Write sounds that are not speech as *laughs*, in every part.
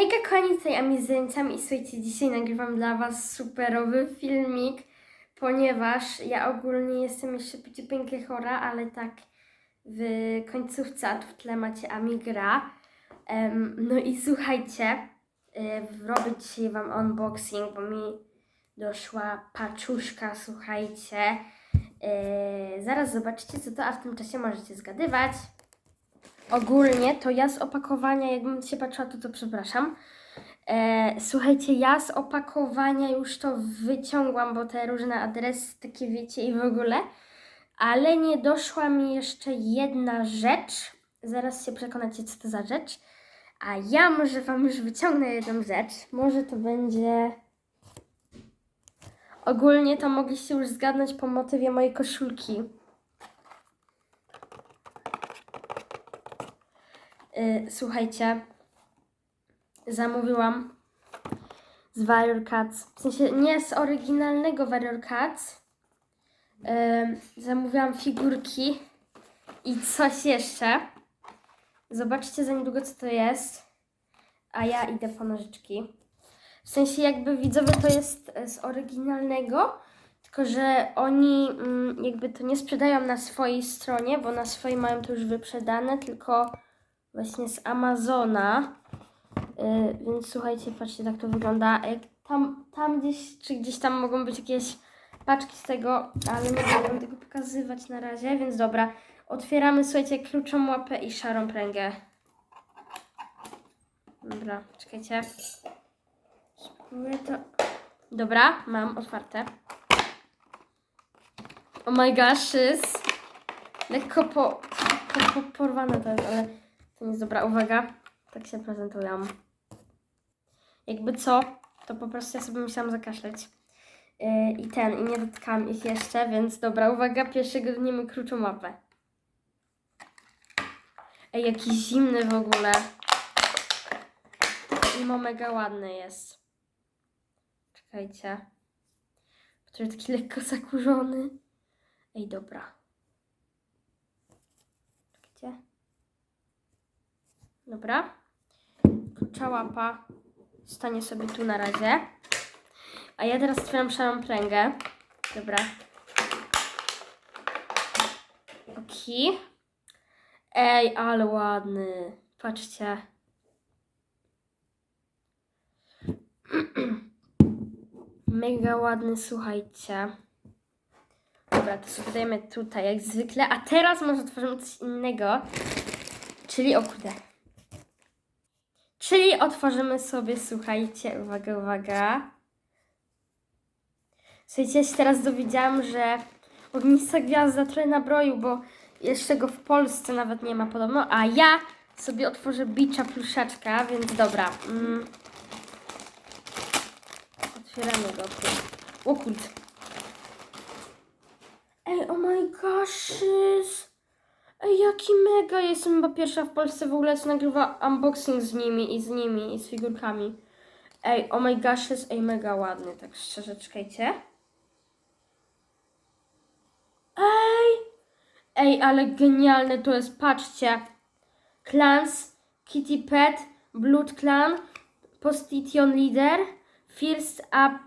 Hejka kochani, tutaj Amizyńcam i słuchajcie, dzisiaj nagrywam dla Was superowy filmik, ponieważ ja ogólnie jestem jeszcze pięknie chora, ale tak w końcówce, a tu w tle macie Amigra. Em, no i słuchajcie, y, robię dzisiaj Wam unboxing, bo mi doszła paczuszka, słuchajcie. Y, zaraz zobaczycie co to, a w tym czasie możecie zgadywać. Ogólnie to ja z opakowania, jakbym się patrzyła, to to przepraszam. E, słuchajcie, ja z opakowania już to wyciągłam, bo te różne adresy, takie wiecie i w ogóle. Ale nie doszła mi jeszcze jedna rzecz. Zaraz się przekonacie, co to za rzecz. A ja może Wam już wyciągnę jedną rzecz. Może to będzie. Ogólnie to mogliście już zgadnąć po motywie mojej koszulki. Słuchajcie, zamówiłam z Warrior Cats, w sensie nie z oryginalnego Warrior Cats. Y, zamówiłam figurki i coś jeszcze. Zobaczcie za niedługo, co to jest. A ja idę po nożyczki. W sensie jakby widzowie to jest z oryginalnego, tylko że oni mm, jakby to nie sprzedają na swojej stronie, bo na swojej mają to już wyprzedane, tylko właśnie z Amazona. Yy, więc słuchajcie, patrzcie, tak to wygląda. Tam, tam gdzieś, czy gdzieś tam mogą być jakieś paczki z tego, ale nie będę tego pokazywać na razie, więc dobra. Otwieramy, słuchajcie, kluczą łapę i szarą pręgę. Dobra, czekajcie. Spróbuję to. Dobra, mam otwarte. Oh my gosh, jest lekko po, po, po, porwane to jest, ale to nie jest dobra uwaga. Tak się prezentują. Jakby co, to po prostu ja sobie musiałam zakaszleć. Yy, I ten, i nie dotykałam ich jeszcze, więc dobra, uwaga, pierwszego dniemy kruczą łapę. Ej, jaki zimny w ogóle. Mimo mega ładny jest. Czekajcie. Który taki lekko zakurzony. Ej, dobra. Czekajcie. Dobra. Klucza łapa stanie sobie tu na razie. A ja teraz otwieram szarą pręgę. Dobra. Oki. Ej, ale ładny. Patrzcie. *clears throat* Mega ładny, słuchajcie. Dobra, to sobie dajemy tutaj jak zwykle. A teraz może otworzymy coś innego. Czyli, o kurde. Czyli otworzymy sobie, słuchajcie, uwaga, uwaga. Słuchajcie, ja się teraz dowiedziałam, że ognista gwiazda trochę nabroił, bo jeszcze go w Polsce nawet nie ma podobno, a ja sobie otworzę bicza pluszaczka, więc dobra. Mm. Otwieramy go. O kurde. Ej, oh my gosh. Ej, jaki mega. Jestem chyba pierwsza w Polsce w ogóle, co nagrywa unboxing z nimi i z nimi i z figurkami. Ej, oh my gosh, jest ej, mega ładny, tak szczerze, czekajcie. Ej! Ej, ale genialne to jest, patrzcie. Clans, Kitty Pet, Blood Clan, Postition Leader, First Up,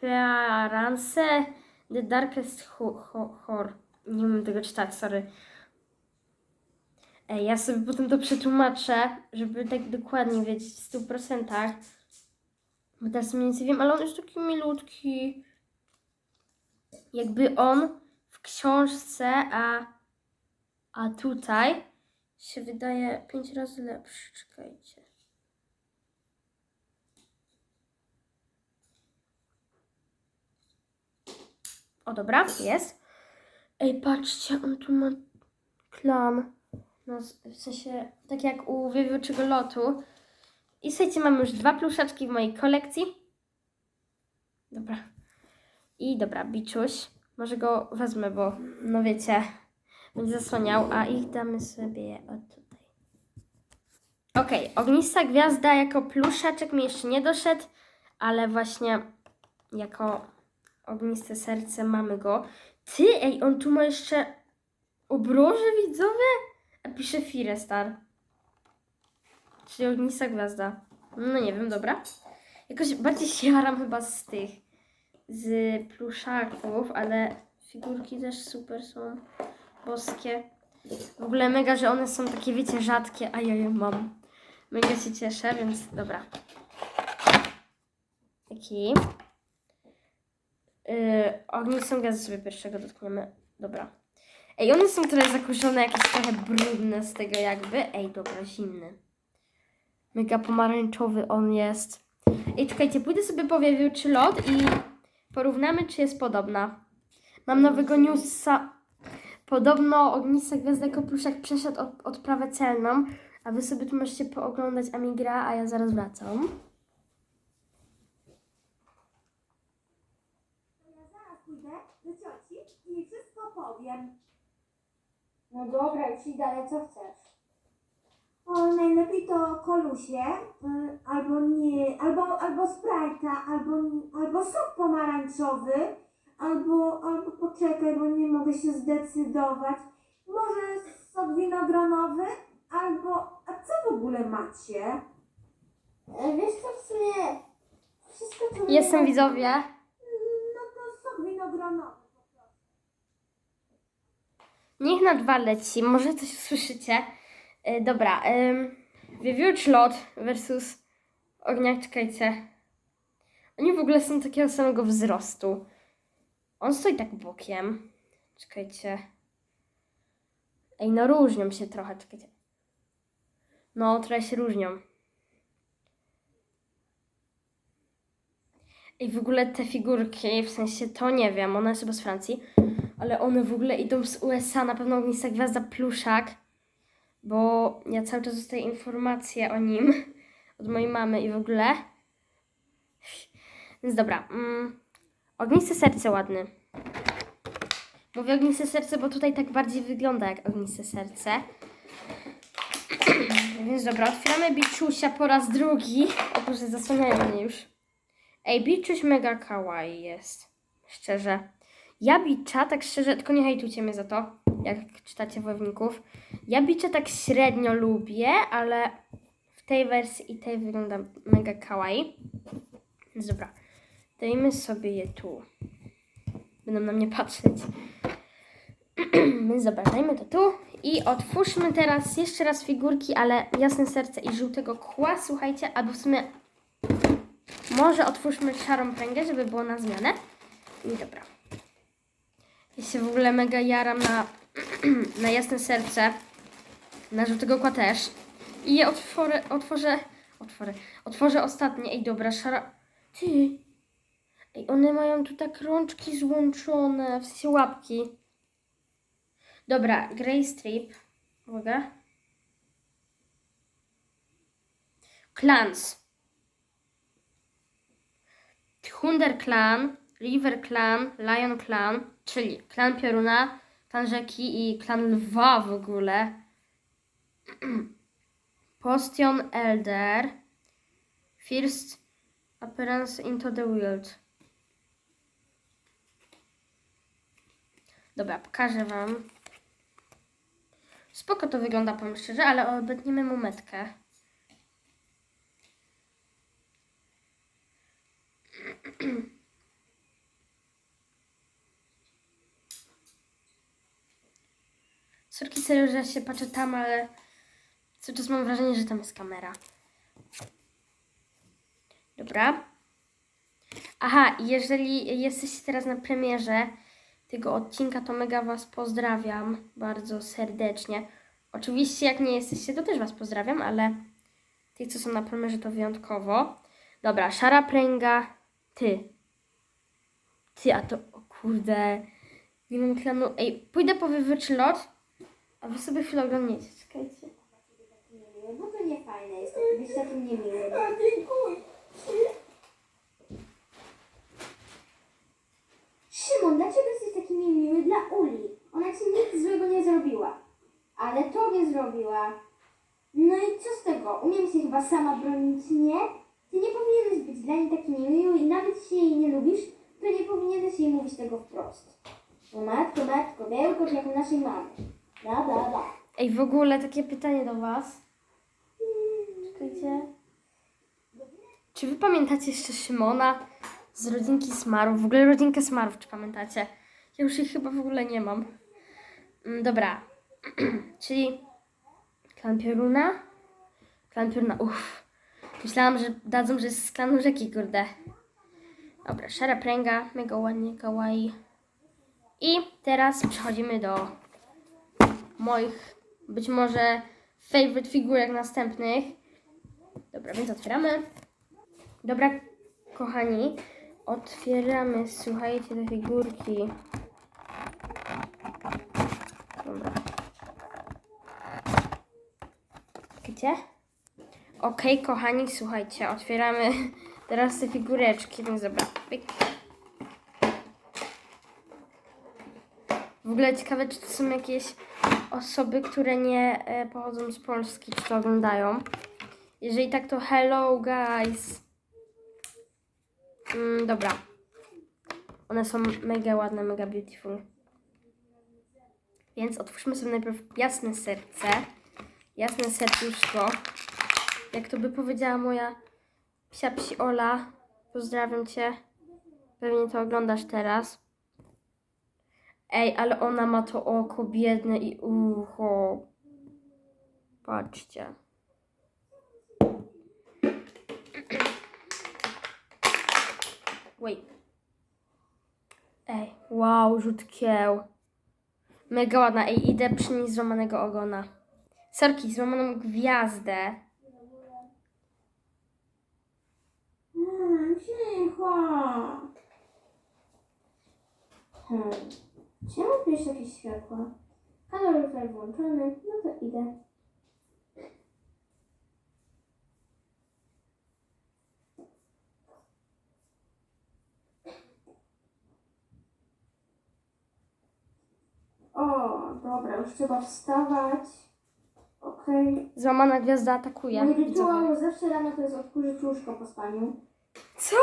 Appearance, The Darkest Ho- Ho- Horror. Nie umiem tego czytać, sorry. Ej, ja sobie potem to przetłumaczę, żeby tak dokładnie wiedzieć w 100%. Bo teraz mniej więcej wiem, ale on jest taki milutki. Jakby on w książce, a, a tutaj się wydaje pięć razy lepszy. Czekajcie. O, dobra, jest. Ej, patrzcie, on tu ma klan. No, w sensie, tak jak u wiewiórczego lotu. I słuchajcie, mamy już dwa pluszaczki w mojej kolekcji. Dobra. I dobra, biczuś. Może go wezmę, bo no wiecie, będzie zasłaniał, a ich damy sobie o tutaj. Okej, ognista gwiazda jako pluszaczek mi jeszcze nie doszedł, ale właśnie jako ogniste serce mamy go. Ty, ej, on tu ma jeszcze obroże widzowe? A pisze Firestar. Czyli ognista gwiazda. No nie wiem, dobra. Jakoś bardziej się jaram chyba z tych, z pluszaków, ale figurki też super są, boskie. W ogóle mega, że one są takie, wiecie, rzadkie, a ja je mam. Mega się cieszę, więc dobra. Taki. Yy, ognistą gwiazdę sobie pierwszego dotkniemy. Dobra. Ej, one są trochę zakurzone, jakieś trochę brudne z tego jakby. Ej, dobra, zimny. Mega pomarańczowy on jest. Ej, czekajcie, pójdę sobie po wiewiórczy lot i porównamy, czy jest podobna. Mam nowego newsa. Podobno ognista gwiazda Kopluszek przeszedł od, odprawę celną, a wy sobie tu możecie pooglądać Amigra, a ja zaraz wracam. Ja zaraz pójdę do cioci i wszystko powiem. No dobra, już idę, ale co chcesz? O, najlepiej to kolusie, y, albo nie, albo, albo sprite'a, albo, albo sok pomarańczowy, albo, albo poczekaj, bo nie mogę się zdecydować. Może sok winogronowy, albo, a co w ogóle macie? E, Wiesz co, w sumie wszystko co Jestem widzowie. No to sok winogronowy. Niech na dwa leci, może coś usłyszycie. E, dobra, wiewiórcz lot versus ogniak, czekajcie. Oni w ogóle są takiego samego wzrostu. On stoi tak bokiem. Czekajcie. Ej, no różnią się trochę, czekajcie. No, trochę się różnią. Ej, w ogóle te figurki, w sensie to nie wiem, one są z Francji, ale one w ogóle idą z USA, na pewno ognista gwiazda pluszak, bo ja cały czas dostaję informacje o nim *laughs* od mojej mamy i w ogóle. Więc dobra, mm, ogniste serce ładny. Mówię ogniste serce, bo tutaj tak bardziej wygląda jak ogniste serce. *clears throat* Więc dobra, otwieramy Biczusia po raz drugi. O Boże, zasłaniają mnie już. Ej, Biczuś mega kawaii jest. Szczerze. Ja Bicza, tak szczerze, tylko nie hejtujcie mnie za to, jak czytacie Wojowników. Ja Bicza tak średnio lubię, ale w tej wersji i tej wygląda mega kawaii. Więc dobra, dajmy sobie je tu. Będą na mnie patrzeć. *clears throat* Więc dobra, dajmy to tu i otwórzmy teraz jeszcze raz figurki, ale jasne serce i żółtego kła, słuchajcie, albo w sumie może otwórzmy szarą pręgę, żeby było na zmianę. I dobra. Ja się w ogóle mega jaram na, *clears throat* na jasne serce, na żółtego kła też. I je otworzę, otworzę, otworzę, otworzę ostatnie. Ej, dobra, szara... Ty! Ej, one mają tu tak rączki złączone, w sensie łapki. Dobra, Grey Strip. Uwaga. Clans. Thunder Clan, River Clan, Lion Clan, czyli klan Pioruna, klan Rzeki i klan Lwa w ogóle. *clears throat* Postion Elder. First Appearance into the Wild. Dobra, pokażę Wam. Spoko to wygląda, powiem szczerze, ale obetniemy mu metkę. *clears throat* Sorki, serio, że się patrzę tam, ale cały czas mam wrażenie, że tam jest kamera. Dobra. Aha, jeżeli jesteście teraz na premierze tego odcinka, to mega Was pozdrawiam bardzo serdecznie. Oczywiście, jak nie jesteście, to też Was pozdrawiam, ale tych, co są na premierze, to wyjątkowo. Dobra, szara pręga, ty. Ty, a to, o kurde, nie mam klanu. Ej, pójdę po wywycz lot, a wy sobie chwilę oglądniecie, czekajcie. Niemiły, bo to nie fajne jest być takim niemiłym. *laughs* A, dziękuję. Szymon, dlaczego jesteś taki niemiły dla Uli? Ona ci nic złego nie zrobiła. Ale tobie zrobiła. No i co z tego? Umiem się chyba sama bronić, nie? Ty nie powinieneś być dla niej taki niemiły i nawet jeśli jej nie lubisz, to nie powinieneś jej mówić tego wprost. No matko, matko, bełkocz jak u naszej mamy. Ej, w ogóle takie pytanie do was. gdzie? Czy wy pamiętacie jeszcze Szymona z rodzinki Smarów? W ogóle rodzinkę Smarów, czy pamiętacie? Ja już ich chyba w ogóle nie mam. Mm, dobra. *clears throat* Czyli klan Pioruna. Klan Pioruna, uff. Myślałam, że dadzą, że jest z klanu rzeki, kurde. Dobra, szara pręga, mega ładnie, kawaii. I teraz przechodzimy do moich, być może, favorite figurek następnych. Dobra, więc otwieramy. Dobra, kochani, otwieramy, słuchajcie, te figurki. Dobra. Gdzie? Okej, kochani, słuchajcie, otwieramy *laughs* teraz te figureczki, więc dobra. W ogóle ciekawe, czy to są jakieś osoby, które nie e, pochodzą z Polski, czy to oglądają. Jeżeli tak, to hello guys. Mm, dobra. One są mega ładne, mega beautiful. Więc otwórzmy sobie najpierw jasne serce. Jasne serduszko. Jak to by powiedziała moja psia psi Ola. Pozdrawiam cię. Pewnie to oglądasz teraz. Ej, ale ona ma to oko biedne i ucho. Patrzcie. Wait. Ej, wow, rzutkieł. Mega ładna. Ej, idę przynieść złamanego ogona. Sorki, złamaną gwiazdę. Hmm, cicho. Hmm. Tu jest jakieś światło? Kaloryfer włączony, no to idę. O, dobra, już trzeba wstawać. Okej. Złamana gwiazda atakuje. Mój Widzowie. rytuał zawsze rano to jest odkurzyć łóżko po spaniu. Co?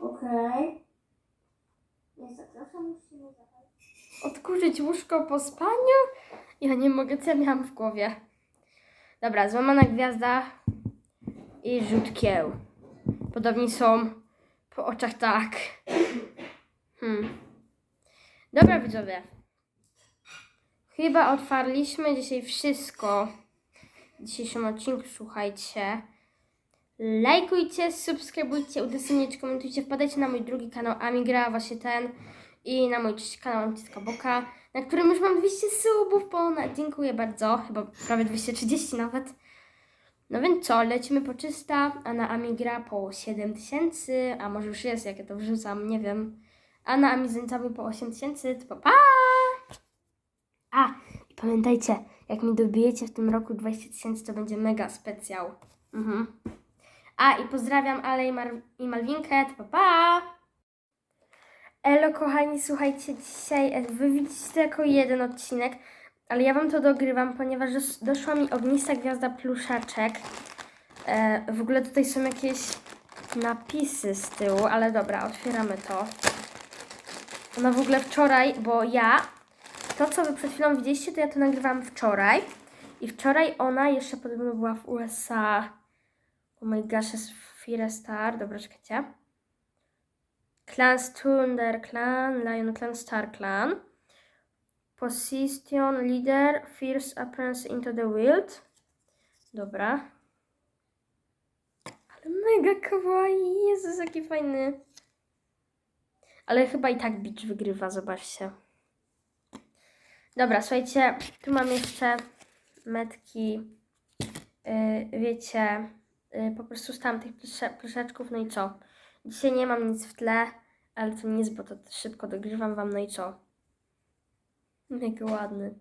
Okej. Zapalić. Odkurzyć łóżko po spaniu? Ja nie mogę, co miałam w głowie. Dobra, złamana gwiazda i rzutkieł. Podobni są po oczach tak. Hmm. Dobra, widzowie. Chyba otwarliśmy dzisiaj wszystko. W dzisiejszym odcinku, słuchajcie. Lajkujcie, subskrybujcie, udostępniajcie, komentujcie, wpadajcie na mój drugi kanał Amigra, właśnie ten i na mój kanał Amicycka Boka, na którym już mam 200 subów ponad. Dziękuję bardzo, chyba prawie 230 nawet. No więc co, lecimy po 300, a na Amigra po 7000, a może już jest, jak ja to wrzucam, nie wiem. A na Amizencami po 8000, to pa, pa! A, i pamiętajcie, jak mi dobijecie w tym roku 20 tysięcy, to będzie mega specjał. Mhm. A, i pozdrawiam Ale i, Mar- i Malwinkę, to pa, pa! Elo, kochani, słuchajcie, dzisiaj e, wy widzicie tylko jeden odcinek, ale ja wam to dogrywam, ponieważ dos- doszła mi ognista gwiazda pluszaczek. E, w ogóle tutaj są jakieś napisy z tyłu, ale dobra, otwieramy to. Ona w ogóle wczoraj, bo ja, to co wy przed chwilą widzieliście, to ja to nagrywam wczoraj. I wczoraj ona jeszcze podobno była w USA. Oh my gosh, jest Fire Star. Dobra, czekajcie. Clan Thunder Clan, Lion Clan, Star Clan. Position Leader, Fierce Appearance into the Wild. Dobra. Ale mega kawaii, Jezus, jaki fajny. Ale chyba i tak Beach wygrywa, zobaczcie. Dobra, słuchajcie, tu mam jeszcze metki, yy, wiecie, yy, po prostu z tamtych plusze- pluszeczków, no i co? Dzisiaj nie mam nic w tle, ale to nic, bo to szybko dogrywam wam, no i co? Mega ładny.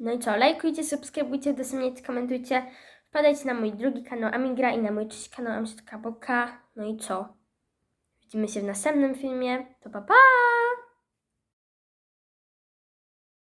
No i co? Lajkujcie, subskrybujcie, udostępniajcie, komentujcie. Wpadajcie na mój drugi kanał Amigra i na mój trzeci kanał Amsiatka Boka. No i co? Widzimy się w następnym filmie. To pa pa!